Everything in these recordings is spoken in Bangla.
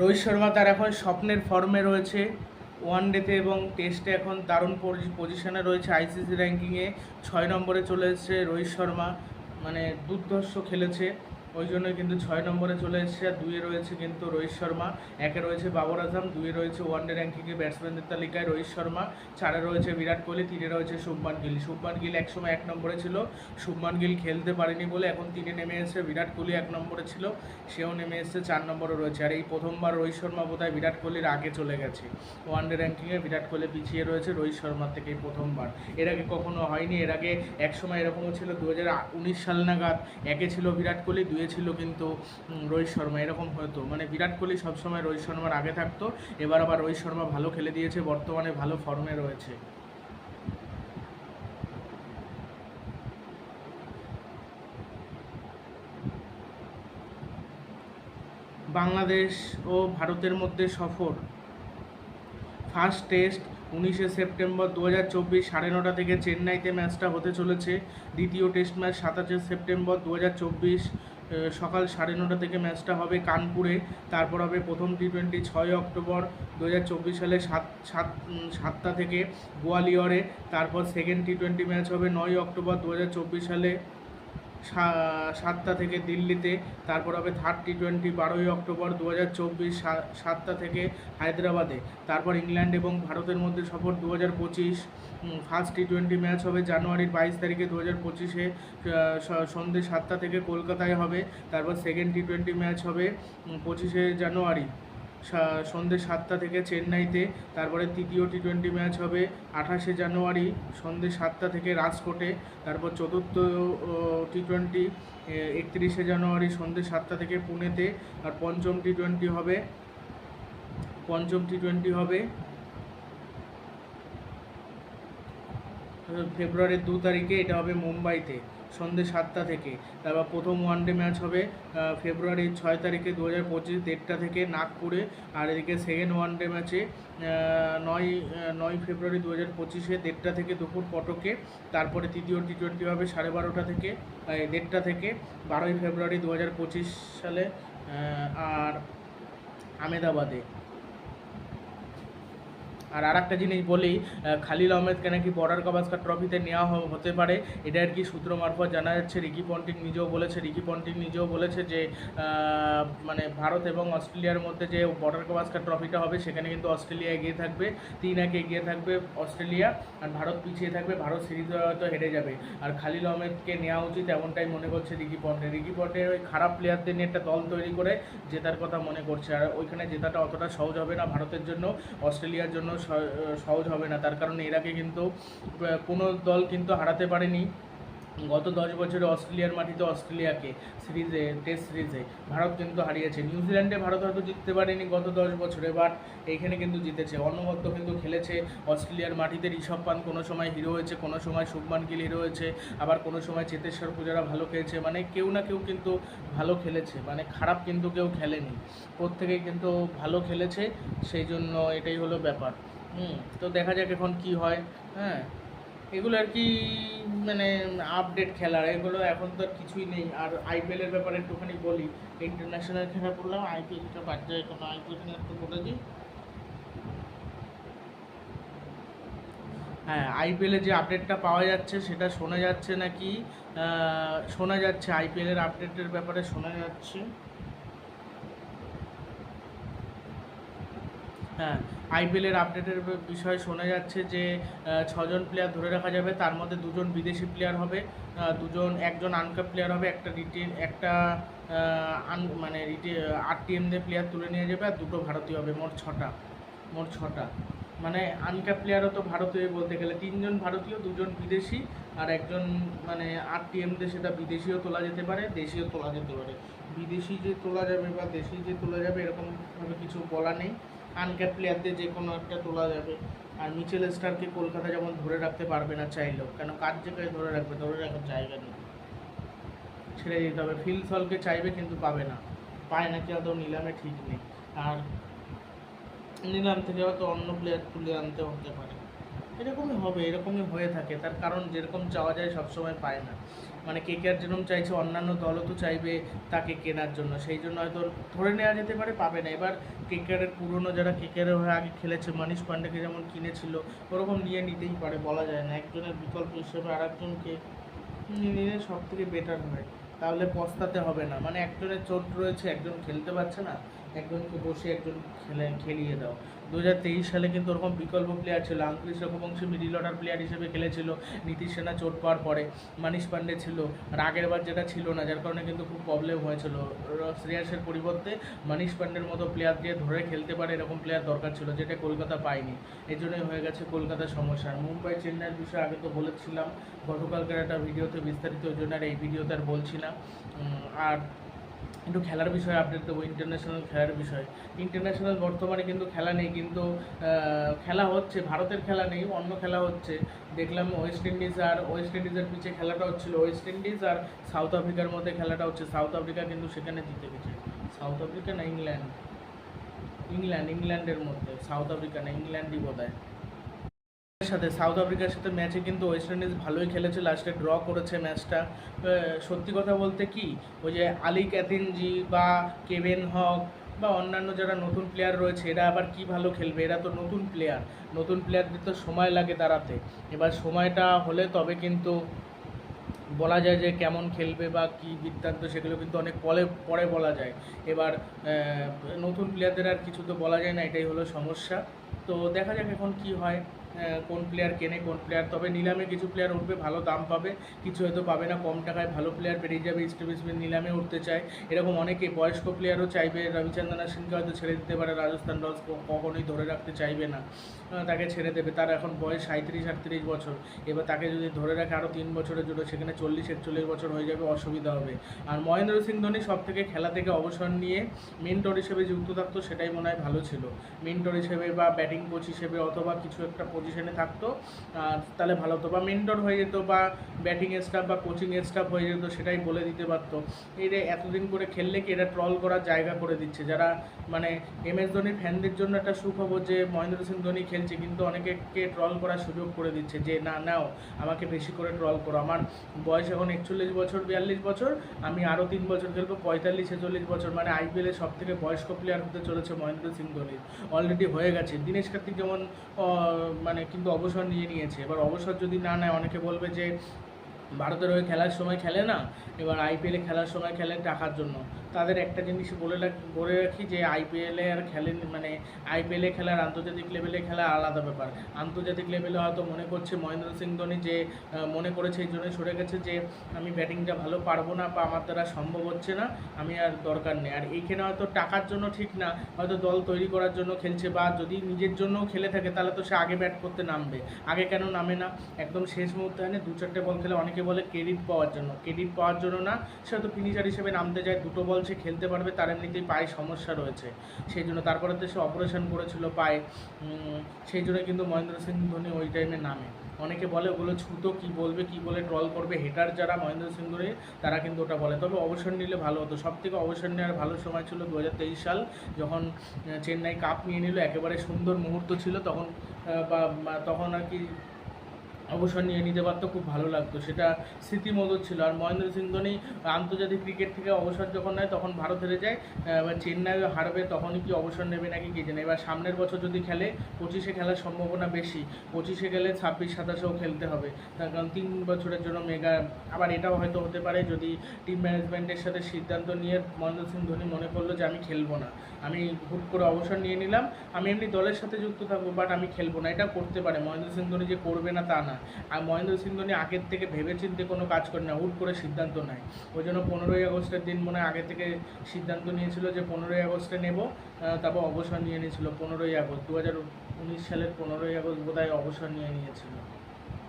রোহিত শর্মা তার এখন স্বপ্নের ফর্মে রয়েছে ওয়ান ডেতে এবং টেস্টে এখন দারুণ পজিশনে রয়েছে আইসিসি র্যাঙ্কিংয়ে ছয় নম্বরে চলে এসেছে রোহিত শর্মা। মানে দুর্ধর্ষ খেলেছে। ওই জন্যই কিন্তু ছয় নম্বরে চলে এসেছে আর দুইয়ে রয়েছে কিন্তু রোহিত শর্মা। একে রয়েছে বাবর আজম, দুইয়ে রয়েছে ওয়ানডে র্যাঙ্কিংয়ে ব্যাটসম্যানদের তালিকায় রোহিত শর্মা, চারে রয়েছে বিরাট কোহলি, তিনে রয়েছে শুভমান গিল। শুভমান গিল একসময় এক নম্বরে ছিল, শুভমান গিল খেলতে পারেনি বলে এখন তিনে নেমে এসেছে, বিরাট কোহলি এক নম্বরে ছিল, সেও নেমে এসেছে চার নম্বরে রয়েছে। আর এই প্রথমবার রোহিত শর্মা বোধহয় বিরাট কোহলির আগে চলে গেছে। ওয়ানডে র্যাঙ্কিংয়ে বিরাট কোহলি পিছিয়ে রয়েছে রোহিত শর্মার থেকে প্রথমবার। এর আগে কখনো হয়নি, এর আগে এক সময় এরকমও ছিল দু হাজার উনিশ সাল নাগাদ একে ছিল বিরাট কোহলি দুয়ে ছিল কিন্তু রোহিত শর্মা, এরকম হতো। মানে বিরাট কোহলি সবসময় রোহিত শর্মার আগে থাকতো, এবার আবার রোহিত শর্মা ভালো খেলে দিয়েছে, বর্তমানে ভালো ফর্মে রয়েছে। বাংলাদেশ ও ভারতের মধ্যে সফর। ফার্স্ট টেস্ট উনিশে সেপ্টেম্বর দু হাজার চব্বিশ সাড়ে নটা থেকে চেন্নাইতে ম্যাচটা হতে চলেছে। দ্বিতীয় টেস্ট ম্যাচ সাতাশে সেপ্টেম্বর দু হাজার চব্বিশ সকাল সাড়ে নটা থেকে ম্যাচটা হবে কানপুরে। তারপর হবে প্রথম টি টোয়েন্টি ছয় অক্টোবর দু হাজার চব্বিশ সালে সাত সাত সাতটা থেকে গোয়ালিয়রে তারপর সেকেন্ড টি টোয়েন্টি ম্যাচ হবে নয় অক্টোবর দু হাজার চব্বিশ সালে। সাতটা থেকে দিল্লিতে, তারপর হবে থার্ড টি টোয়েন্টি বারোই অক্টোবর দু হাজার চব্বিশ সাতটা থেকে হায়দ্রাবাদে, তারপর ইংল্যান্ড এবং ভারতের মধ্যে সফর দু হাজার পঁচিশ ফার্স্ট টি টোয়েন্টি ম্যাচ হবে জানুয়ারির বাইশ তারিখে দু হাজার পঁচিশে সন্ধ্যে সাতটা থেকে কলকাতায় হবে, তারপর সেকেন্ড টি টোয়েন্টি ম্যাচ হবে পঁচিশে জানুয়ারি। সন্ধ্যে সাতটা থেকে চেন্নাইতে, তারপরে তৃতীয় টি টোয়েন্টি ম্যাচ হবে আঠাশে জানুয়ারি, সন্ধ্যে সাতটা থেকে রাজকোটে, তারপর চতুর্থ টি টোয়েন্টি একত্রিশে জানুয়ারি, সন্ধ্যে সাতটা থেকে পুনেতে, আর পঞ্চম টি টোয়েন্টি হবে, পঞ্চম টি টোয়েন্টি হবে, ফেব্রুয়ারির দু তারিখে, এটা হবে মুম্বাইতে। সন্ধ্যে সাতটা থেকে। তারপর প্রথম ওয়ানডে ম্যাচ হবে ফেব্রুয়ারির ছয় তারিখে দু হাজার পঁচিশ দেড়টা থেকে নাগপুরে। আর এদিকে সেকেন্ড ওয়ানডে ম্যাচে নয় নয় ফেব্রুয়ারি দু হাজার পঁচিশে দেড়টা থেকে দুপুর কটকে। তারপরে তৃতীয় টি টোয়েন্টি হবে সাড়ে বারোটা থেকে দেড়টা থেকে বারোই ফেব্রুয়ারি দু হাজার পঁচিশ সালে আর আমেদাবাদে। আর আর একটা জিনিস বলি খালিল আহমেদকে নাকি বর্ডার গাভাস্কার ট্রফিতে নেওয়া হতে পারে। এটা আর কি সূত্র মারফত জানা যাচ্ছে, রিকি পন্টিং নিজেও বলেছে, রিকি পন্টিং নিজেও বলেছে যে মানে ভারত এবং অস্ট্রেলিয়ার মধ্যে যে বর্ডার গাভাস্কার ট্রফিটা হবে, সেখানে কিন্তু অস্ট্রেলিয়া এগিয়ে থাকবে, তিন একে এগিয়ে থাকবে অস্ট্রেলিয়া, আর ভারত পিছিয়ে থাকবে, ভারত সিরিজ হয়তো হেরে যাবে। আর খালিল আহমেদকে নেওয়া উচিত এমনটাই মনে করছে রিকি পন্টে। রিকি পন্টে ওই খারাপ প্লেয়ারদের নিয়ে একটা দল তৈরি করে জেতার কথা মনে করছে, আর ওইখানে জেতাটা অতটা সহজ হবে না ভারতের জন্য, অস্ট্রেলিয়ার জন্য সহজ হবে না। তার কারণে এর আগে কিন্তু কোনো দল কিন্তু হারাতে পারেনি। গত দশ বছরে অস্ট্রেলিয়ার মাটিতে অস্ট্রেলিয়াকে সিরিজে, টেস্ট সিরিজে ভারত কিন্তু হারিয়েছে। নিউজিল্যান্ডে ভারত হয়তো জিততে পারেনি গত দশ বছরে বাট এইখানে কিন্তু জিতেছে। অনবদ্য কিন্তু খেলেছে অস্ট্রেলিয়ার মাটিতে ঋষভ পান কোনো সময় হিরো হয়েছে, কোনো সময় শুভমান গিল হিরো হয়েছে, আবার কোনো সময় চেতেশ্বর পূজারা ভালো খেলেছে মানে কেউ না কেউ কিন্তু ভালো খেলেছে। মানে খারাপ কিন্তু কেউ খেলেনি। প্রত্যেকেই কিন্তু ভালো খেলেছে। সেই জন্য এটাই হলো ব্যাপার। হুম, তো দেখা যাক এখন কি হয় হ্যাঁ। এগুলো আর কি মানে আপডেট খেলার, এগুলো এখন তো আর কিছুই নেই। আর আইপিএলের ব্যাপারে একটুখানি বলি ইন্টারন্যাশনাল খেলা করলাম আইপিএলটা বাদ যায় কোনো আইপিএল একটু বলে দিই। হ্যাঁ আইপিএলের যে আপডেটটা পাওয়া যাচ্ছে, সেটা শোনা যাচ্ছে নাকি? শোনা যাচ্ছে আইপিএলের আপডেটের ব্যাপারে শোনা যাচ্ছে। হ্যাঁ আইপিএলের আপডেটের বিষয়ে শোনা যাচ্ছে যে ছজন প্লেয়ার ধরে রাখা যাবে, তার মধ্যে দুজন বিদেশি প্লেয়ার হবে দুজন, একজন আনকাপ প্লেয়ার হবে, একটা রিটেন একটা আন মানে রিটে আরটিএম দিয়ে প্লেয়ার তুলে নিয়ে যাবে, আর দুটো ভারতীয় হবে, মোট ছটা মোট ছটা। মানে আনকাপ প্লেয়ারও তো ভারতীয় বলতে গেলে, তিনজন ভারতীয়, দুজন বিদেশি, আর একজন মানে আরটিএম দিয়ে সেটা বিদেশিও তোলা যেতে পারে, দেশিও তোলা যেতে পারে। বিদেশি যে তোলা যাবে বা দেশি যে তোলা যাবে এরকমভাবে কিছু বলা নেই। আনক্যাপ প্লেয়ারদের যে কোনো একটা তোলা যাবে। আর মিচেল স্টারকে কলকাতা যেমন ধরে রাখতে পারবে না চাইলেও, কেন কার জায়গায় ধরে রাখবে? ধরে রাখার জায়গা নেই। ছেড়ে দিতে হবে। ফিল সলকে চাইবে কিন্তু পাবে না। পায় নাকি অত নিলামে ঠিক নেই। আর নিলাম থেকে হয়তো অন্য প্লেয়ার তুলে আনতে হতে পারে। এরকমই হবে, এরকমই হয়ে থাকে। তার কারণ যেরকম চাওয়া যায় সবসময় পায় না। মানে কে কে আর যেরকম চাইছে, অন্যান্য দলও তো চাইবে তাকে কেনার জন্য। সেই জন্য হয়তো ধরে নেওয়া যেতে পারে, পাবে না। এবার কেকেআরের পুরনো যারা কেকেআরের হয়ে আগে খেলেছে মানিশ পান্ডেকে যেমন কিনেছিল, ওরকম নিয়ে নিতেই পারে, বলা যায় না। একজনের বিকল্প হিসেবে আর একজনকে নিয়ে নিলে সব থেকে বেটার হয়। তাহলে পস্তাতে হবে না। মানে একজনের চোট রয়েছে, একজন খেলতে পারছে না একজনকে বসে একজন খেলে খেলিয়ে দাও। দু হাজার তেইশ সালে কিন্তু ওরকম বিকল্প প্লেয়ার ছিল। Ankush Raghuvanshi middle order player হিসেবে খেলেছিল। নীতিশ সেনা চোট পাওয়ার পরে মানিশ পান্ডে ছিল। আর বার যেটা ছিল না, যার কারণে কিন্তু খুব প্রবলেম হয়েছিল। শ্রেয়াসের পরিবর্তে মানিশ পান্ডের মতো প্লেয়ার দিয়ে ধরে খেলতে পারে এরকম প্লেয়ার দরকার ছিল, যেটা কলকাতা পায়নি। এই জন্যই হয়ে গেছে কলকাতার সমস্যা। আর মুম্বাই চেন্নাইয়ের বিষয়ে আগে তো বলেছিলাম, গতকালকার একটা ভিডিওতে বিস্তারিত, ওই জন্য আর এই ভিডিওতে আর বলছি না। আর একটু খেলার বিষয়ে আপডেট দেবো ইন্টারন্যাশনাল খেলার বিষয়। ইন্টারন্যাশনাল বর্তমানে কিন্তু খেলা নেই, কিন্তু খেলা হচ্ছে, ভারতের খেলা নেই, অন্য খেলা হচ্ছে। দেখলাম ওয়েস্ট ইন্ডিজ আর ওয়েস্ট ইন্ডিজের পিছিয়ে খেলাটা হচ্ছিল। ওয়েস্ট ইন্ডিজ আর সাউথ আফ্রিকার মধ্যে খেলাটা হচ্ছে। সাউথ আফ্রিকা কিন্তু সেখানে জিতে গেছে। সাউথ আফ্রিকা না ইংল্যান্ড ইংল্যান্ড ইংল্যান্ডের মধ্যে। সাউথ আফ্রিকা না ইংল্যান্ডই বোধ হয় সাথে সাউথ আফ্রিকার সাথে ম্যাচে কিন্তু ওয়েস্ট ইন্ডিজ ভালোই খেলেছে। লাস্টে ড্র করেছে ম্যাচটা সত্যি কথা বলতে কি, ওই যে আলি ক্যাথিনজি বা কেভেন হক বা অন্যান্য যারা নতুন প্লেয়ার রয়েছে, এরা আবার কি ভালো খেলবে? এরা তো নতুন প্লেয়ার নতুন প্লেয়ারদের তো সময় লাগে দাঁড়াতে। এবার সময়টা হলে তবে কিন্তু বলা যায় যে কেমন খেলবে বা কি বৃত্তান্ত সেগুলো কিন্তু অনেক পরে পরে বলা যায়। এবার নতুন প্লেয়ারদের আর কিছু তো বলা যায় না, এটাই হলো সমস্যা। তো দেখা যাক এখন কি হয়। কোন প্লেয়ার কেনে, কোন প্লেয়ার তবে নিলামে কিছু প্লেয়ার উঠবে, ভালো দাম পাবে, কিছু হয়তো পাবে না, কম টাকায় ভালো প্লেয়ার বেরিয়ে যাবে স্মিথ নিলামে উঠতে চায়। এরকম অনেকে বয়স্ক প্লেয়ারও চাইবে রবিচন্দ্রন সিংকে হয়তো ছেড়ে দিতে পারে, রাজস্থান রয়্যালস কখনোই ধরে রাখতে চাইবে না তাকে ছেড়ে দেবে, তার এখন বয়স সাঁত্রিশ আটত্রিশ বছর। এবার তাকে যদি ধরে রাখে আরও তিন বছরের জন্য, সেখানে চল্লিশ, একচল্লিশ বছর হয়ে যাবে, অসুবিধা হবে। আর মহেন্দ্র সিং ধোনি সব থেকে খেলা থেকে অবসর নিয়ে মেন্টর হিসেবে যুক্ত থাকতো, সেটাই মনে হয় ভালো ছিল। মেন্টর হিসেবে বা ব্যাটিং কোচ হিসেবে অথবা কিছু একটা পজিশনে থাকতো তাহলে ভালো হতো। বা মেন্টর হয়ে যেত, বা ব্যাটিং স্টাফ বা কোচিং স্টাফ হয়ে যেত, সেটাই বলে দিতে পারতো। যে এতদিন করে খেললে কি এটা ট্রল করার জায়গা করে দিচ্ছে? যারা মানে এম এস ধোনির ফ্যানদের জন্য একটা সুখবর যে মহেন্দ্র সিং ধোনি খেলছে, কিন্তু অনেকে ট্রল করার সুযোগ করে দিচ্ছে যে, না, নাও, আমাকে বেশি করে ট্রল করো। আমার বয়স এখন একচল্লিশ বছর, বিয়াল্লিশ বছর, আমি আরও তিন বছর খেলব, পঁয়তাল্লিশ, ছেচল্লিশ বছর। মানে আইপিএলে সব থেকে বয়স্ক প্লেয়ার হতে চলেছে মহেন্দ্র সিং ধোনি। অলরেডি হয়ে গেছে। দীনেশ কার্তিক যেমন মানে কিন্তু অবসর নিয়ে নিয়েছে। এবার অবসর যদি না নেয়, অনেকে বলবে যে, ভারতের হয়ে খেলার সময় খেলে না? এবার আইপিএলে খেলার সময় খেলে টাকার জন্য। তাদের একটা জিনিস বলে বলে রাখি যে আইপিএলে আর খেলেন মানে আইপিএলে খেলার আন্তর্জাতিক লেভেলে খেলা আলাদা ব্যাপার। আন্তর্জাতিক লেভেলে হয়তো মনে করছে মহেন্দ্র সিং ধোনি যে মনে করেছে এই জন্যই সরে গেছে যে, আমি ব্যাটিংটা ভালো পারব না বা আমার দ্বারা সম্ভব হচ্ছে না, আমি আর দরকার নেই। আর এইখানে হয়তো টাকার জন্য ঠিক না, হয়তো দল তৈরি করার জন্য খেলছে বা যদি নিজের জন্যও খেলে থাকে তাহলে তো সে আগে ব্যাট করতে নামবে। আগে কেন নামে না? একদম শেষ মুহূর্তে এনে দু চারটে বল খেলে অনেকে বলে ক্রেডিট পাওয়ার জন্য। ক্রেডিট পাওয়ার জন্য না, সে হয়তো ফিনিশার হিসেবে নামতে যায়, দুটো বল সে খেলতে পারবে, তার এমনিতেই পায়ে সমস্যা রয়েছে। সেই জন্য তারপরে তো সে অপারেশন করেছিল পায়ে। সেই জন্য কিন্তু মহেন্দ্র সিং ধোনি ওই টাইমে নামে। অনেকে বলে ওগুলো ছুতো, কি বলবে, কি বলে ট্রল করবে হেটার যারা মহেন্দ্র সিং ধোনি, তারা কিন্তু ওটা বলে। তবে অবসর নিলে ভালো হতো। সব থেকে অবসর নেওয়ার ভালো সময় ছিল দু হাজার তেইশ সাল, যখন চেন্নাই কাপ নিয়ে নিল, একেবারে সুন্দর মুহূর্ত ছিল। তখন বা, বা- তখন আর কি অবসর নিয়ে নিতে পারতো, খুব ভালো লাগতো। সেটা স্মৃতিমধুর ছিল। আর মহেন্দ্র সিং ধোনি আন্তর্জাতিক ক্রিকেট থেকে অবসর যখন নেয়, তখন ভারত হেরে যায়। এবার চেন্নাই হারবে, তখনই কি অবসর নেবে নাকি কে জানে? এবার সামনের বছর যদি খেলে, পঁচিশে খেলার সম্ভাবনা বেশি। পঁচিশে গেলে ছাব্বিশ, সাতাশেও খেলতে হবে। তার কারণ তিন বছরের জন্য মেগা। আবার এটাও হয়তো হতে পারে যদি টিম ম্যানেজমেন্টের সাথে সিদ্ধান্ত নিয়ে মহেন্দ্র সিং ধোনি মনে করল যে, আমি খেলব না। আমি হুট করে অবসর নিয়ে নিলাম। আমি এমনি দলের সাথে যুক্ত থাকব বাট আমি খেলব না। এটা করতে পারে। মহেন্দ্র সিং ধোনি যে করবে না, তা না। আর মহেন্দ্র সিং ধোনি আগের থেকে ভেবে চিনতে কোনো কাজ করে না, হুট করে সিদ্ধান্ত নেয়। ওই জন্য পনেরোই আগস্টের দিন মনে আগে থেকে সিদ্ধান্ত নিয়েছিল যে পনেরোই আগস্টে নেব তারপর অবসর নিয়ে নিয়েছিল পনেরোই আগস্ট। দু হাজার উনিশ সালের পনেরোই আগস্ট বোধহয় অবসর নিয়ে নিয়েছিল।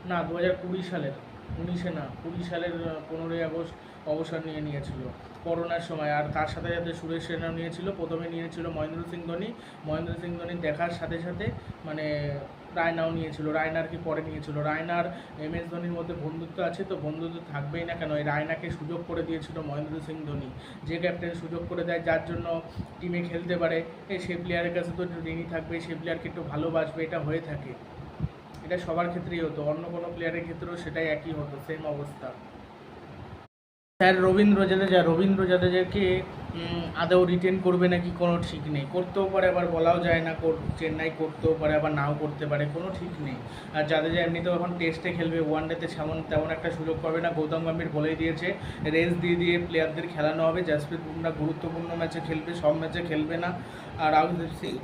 না দু হাজার কুড়ি সালের, উনিশে না, কুড়ি সালের পনেরোই আগস্ট অবসর নিয়ে নিয়েছিল। করোনার সময়। আর তার সাথে সাথে সুরেশ রেনাও নিয়েছিল। প্রথমে নিয়েছিল মহেন্দ্র সিং ধোনি। মহেন্দ্র সিং ধোনি দেখার সাথে সাথে মানে রায়নাও নিয়েছিল। রায়নার কি পরে নিয়েছিল? রায়নার এম এস ধোনির মধ্যে বন্ধুত্ব আছে তো বন্ধুত্ব থাকবেই না কেন? রায়নাকে সুযোগ করে দিয়েছিল মহেন্দ্র সিং ধোনি। যে ক্যাপ্টেন সুযোগ করে দেয়, যার জন্য টিমে খেলতে পারে। সেই প্লেয়ারের কাছে তো ঋণী থাকবে। সে প্লেয়ারকে একটু ভালোবাসবে, এটা হয়ে থাকে। এটা সবার ক্ষেত্রেই হতো। অন্য কোনো প্লেয়ারের ক্ষেত্রেও সেটাই একই হতো সেম অবস্থা। স্যার রবীন্দ্র জাদেজা রবীন্দ্র জাদেজাকে আদৌ রিটেন করবে নাকি কোনো ঠিক নেই। করতেও পারে, আবার বলাও যায় না চেন্নাই করতেও পারে, আবার নাও করতে পারে, কোনো ঠিক নেই। আর জাদেজা এমনিতেও এখন টেস্টে খেলবে ওয়ান ডেতে তেমন তেমন একটা সুযোগ পাবে না। গৌতম গম্ভীর বলেই দিয়েছে, রেস দিয়ে দিয়ে প্লেয়ারদের খেলানো হবে। জাসপ্রীত বুমরা গুরুত্বপূর্ণ ম্যাচে খেলবে, সব ম্যাচে খেলবে না। আর রাহুল সিং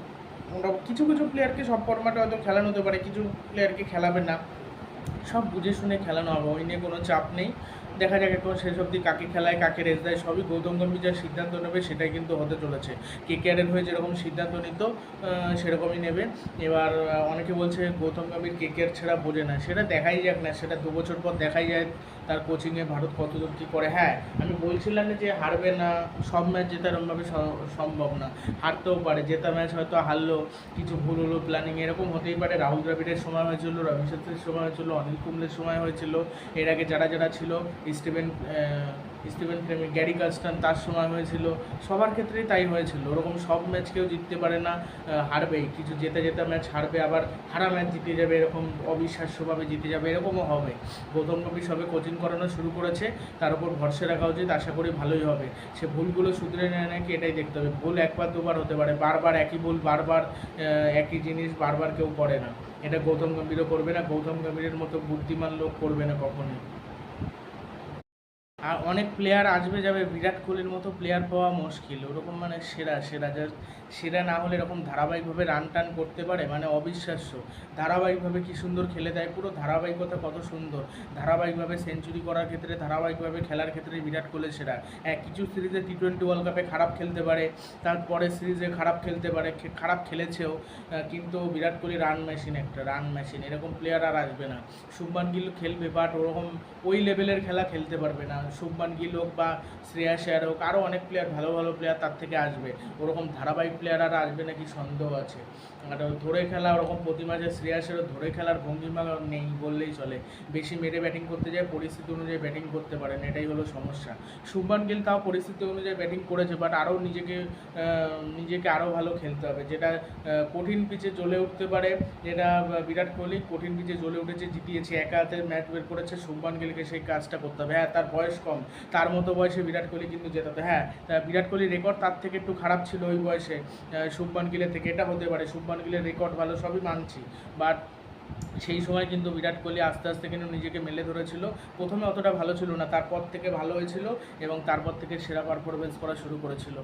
কিছু কিছু প্লেয়ারকে সব ফরম্যাটে হয়তো খেলানো হতে পারে, কিছু প্লেয়ারকে খেলাবে না। সব বুঝে শুনে খেলানো হবে। ওই নিয়ে কোনো চাপ নেই। দেখা যাক এখন শেষ অবধি কাকে খেলায়, কাকে রেস দেয়। সবই গৌতম গম্ভীর যা সিদ্ধান্ত নেবে সেটাই কিন্তু হতে চলেছে। কে কেয়ারের হয়ে যেরকম সিদ্ধান্ত নিত সেরকমই নেবে। এবার অনেকে বলছে গৌতম গম্ভীর কে কেয়ার ছাড়া বোঝে না। সেটা দেখাই যাক না, সেটা দু বছর পর দেখাই যায় তার কোচিংয়ে ভারত কতদূর কী করে? হ্যাঁ আমি বলছিলাম যে হারবে না, সব ম্যাচ জেতা এরকমভাবে সম্ভব না। হারতেও পারে, জেতা ম্যাচ হয়তো হারলো, কিছু ভুল হলো প্ল্যানিং এরকম হতেই পারে। রাহুল দ্রাবিড়ের সময় হয়েছিল রবি শাস্ত্রীর সময় হয়েছিল, অনিল কুম্বলের সময় হয়েছিল। এর আগে যারা যারা ছিল, স্টিভেন স্টিভেন প্রেমিক গ্যারি কাস্টান তার সময় হয়েছিল। সবার ক্ষেত্রেই তাই হয়েছিল। ওরকম সব ম্যাচ কেউ জিততে পারে না হারবেই কিছু জেতা জেতা ম্যাচ হারবে, আবার হারা ম্যাচ জিতে যাবে, এরকম অবিশ্বাস্যভাবে জিতে যাবে, এরকমও হবে। গৌতম গম্ভীর সবে কোচিং করানো শুরু করেছে। তার উপর ভরসা রাখা উচিত, আশা করি ভালোই হবে। সে ভুলগুলো শুধরে নেয় নাকি এটাই দেখতে হবে। ভুল একবার দুবার হতে পারে। বারবার একই ভুল, বারবার একই জিনিস, বারবার কেউ করে না। এটা গৌতম গম্ভীরও করবে না। গৌতম গম্ভীরের মতো বুদ্ধিমান লোক করবে না কখনোই। আর অনেক প্লেয়ার আসবে, যাবে। বিরাট কোহলির মতো প্লেয়ার পাওয়া মুশকিল। ওরকম মানে সেরা সেরা। জাস্ট সেরা না হলে এরকম ধারাবাহিকভাবে রান টান করতে পারে? মানে অবিশ্বাস্য। ধারাবাহিকভাবে কি সুন্দর খেলে দেয়? পুরো ধারাবাহিকতা কত সুন্দর। ধারাবাহিকভাবে সেঞ্চুরি করার ক্ষেত্রে, ধারাবাহিকভাবে খেলার ক্ষেত্রে বিরাট কোহলি সেরা। হ্যাঁ কিছু সিরিজে টি টোয়েন্টি ওয়ার্ল্ড কাপে খারাপ খেলতে পারে তারপরে সিরিজে খারাপ খেলতে পারে খারাপ খেলেছেও কিন্তু বিরাট কোহলি রান মেশিন একটা রান মেশিন এরকম প্লেয়ার আর আসবে না। শুভমান গিল খেলবে বাট ওরকম ওই লেভেলের খেলা খেলতে পারবে না। শুভমান গিল হোক বা শ্রেয়া শেয়ার হোক আরও অনেক প্লেয়ার ভালো ভালো প্লেয়ার তার থেকে আসবে। ওরকম ধারাবাহিক প্লেয়ার আর আসবে নাকি সন্দেহ আছে। আর ধরে খেলা, ওরকম প্রতি ম্যাচে শ্রেয়াসেরও ধরে খেলার ভঙ্গিমা নেই বললেই চলে। বেশি মেরে ব্যাটিং করতে যায়, পরিস্থিতি অনুযায়ী ব্যাটিং করতে পারেন, এটাই হলো সমস্যা। শুভমান গিল তাও পরিস্থিতি অনুযায়ী ব্যাটিং করেছে বাট আরও নিজেকে নিজেকে আরও ভালো খেলতে হবে। যেটা কঠিন পিচে জ্বলে উঠতে পারে, যেটা বিরাট কোহলি কঠিন পিচে জ্বলে উঠেছে, জিতিয়েছে, একা হাতে ম্যাচ বের করেছে, শুভমান গিলকে সেই কাজটা করতে হবে। হ্যাঁ তার বয়স কম। তার মতো বয়সে বিরাট কোহলি কিন্তু জেতাতে। হ্যাঁ বিরাট কোহলির রেকর্ড তার থেকে একটু খারাপ ছিল ওই বয়সে। শুভমান গিলের থেকে এটা হতে পারে। শুভমান গিলের রেকর্ড ভালো সবই মানছি। বাট সেই সময় কিন্তু বিরাট কোহলি আস্তে আস্তে কিন্তু নিজেকে মেলে ধরেছিল। প্রথমে অতটা ভালো ছিল না। তারপর থেকে ভালো হয়েছিল এবং তারপর থেকে সেরা পারফরমেন্স করা শুরু করেছিল।